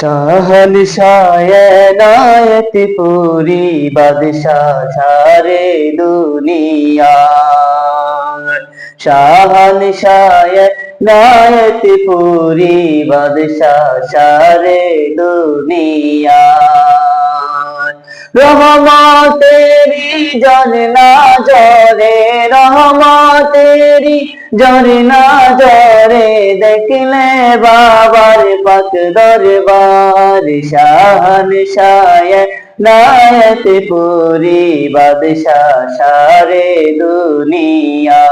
শাহন শায়নায়ত পুরি বাদশাহ সারে দুনিয়া শাহন শায়নায়ত পুরি বাদশাহ সারে দুনিয়া রহমতেরি জননা জরে রহমতেরি জননা জরে দেখলে বাবার পাক দরবার শাহন শায় নায়ত পুরি বাদশাহ সারে দুনিয়া।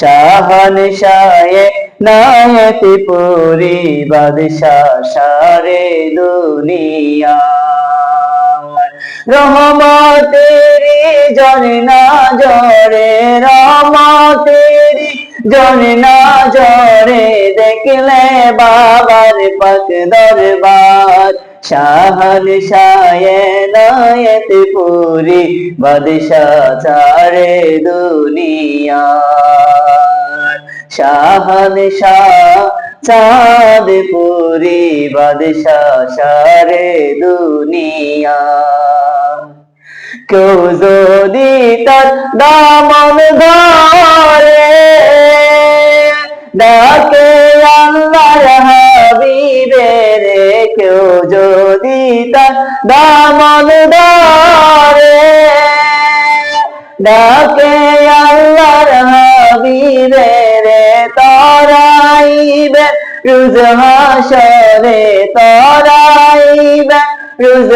শাহন শায় নায়ত পুরি বাদশাহ সারে দুনিয়া। রহমতেরি জননা জরে রহমতেরি জননা জরে। দেখলে বাবার পাক দরবার, শাহন শায়ে নায়ত পুরি বাদশাহ চারে দুনিয়া শাহন শাহ চাঁদ পুরি সারে দুনিয়া কেউ যদি তার দামন ধরে, ডাকে আল্লাহর হাবিবে রে, কেউ যদি তার দামন ধরে, ডাকে আল্লাহর হাবিবে রে, তরাইবে, রুজ হাসরে তরাইবে। রুজ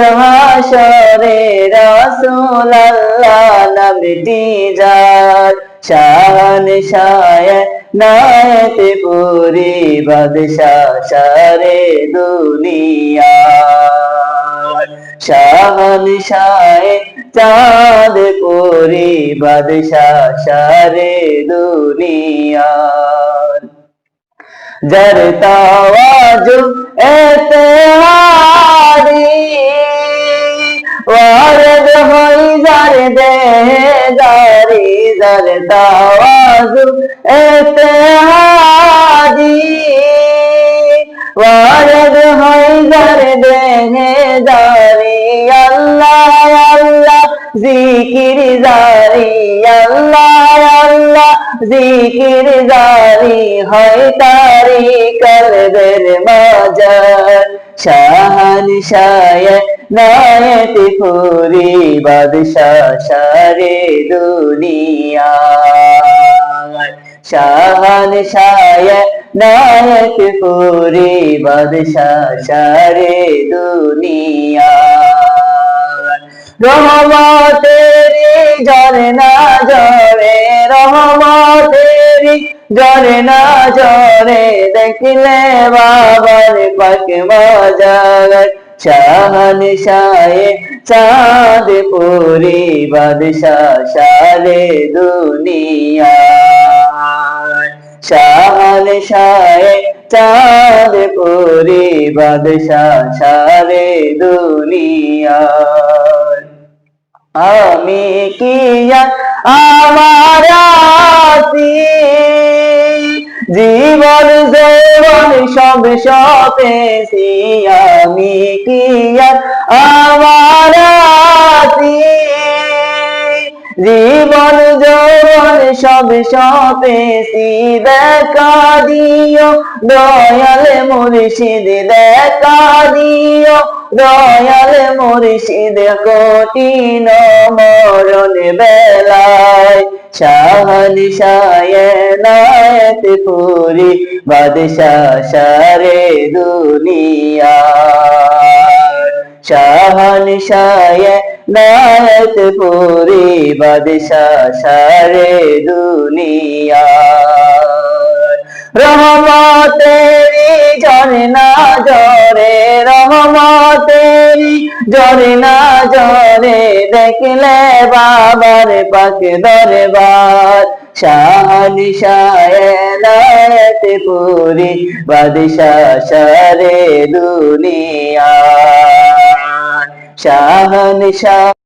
শায় নায়ত পুরি বাদশাহ দুনিয়া। শাহন শায় চাঁদ পুরি বাদশাহ দুনিয়া। জর তাওয়াজ এতেহারি ওয়ারদ হই জর দে জারি জর তাওয়াজ এতেহারি ওয়ারদ হই জর দে জারি আল্লাহ আল্লাহ। জিকির জারি, আল্লাহ আল্লাহ। জিকির জারি হয় তারি কলবের মাজার শাহান শায় নায়ত পুরি বাদশাহ সারে দুনিয়া। শাহান শায় নায়ক পুরি বাদশাহ সারে দুনিয়া। রহমতেরি ঝরনা ঝরে রহমতেরি ঝরনা ঝরে দেখলে বাবার পাক বাজার। শাহন শায়ে চাঁদ পুরি বাদশাহ সারে দুনিয়া। শাহন শায়ে চাঁদ পুরি বাদশাহ সারে দুনিয়া। আমি কি আমার জীবন জীবন সব সপেছি আমি কি আমার জীবন যৌবন সব সপেছি দেখা দিও। দয়াল মুর্শিদ দেখা দিও। দয়াল মুর্শিদ কঠিন মরণ বেলায়। শাহন শায়ে নায়ত পুরি বাদশাহ সারে দুনিয়া শাহন শায়ে নায়ত পুরি বাদশাহ সারে দুনিয়া। রহমতেরি ঝরনা জরে রহমতেরি ঝরনা জরে দেখলে বাবার পাক দরবার। শাহান শায়নায়ত পুরি বাদশাহ সারে দুনিয়া। শাহ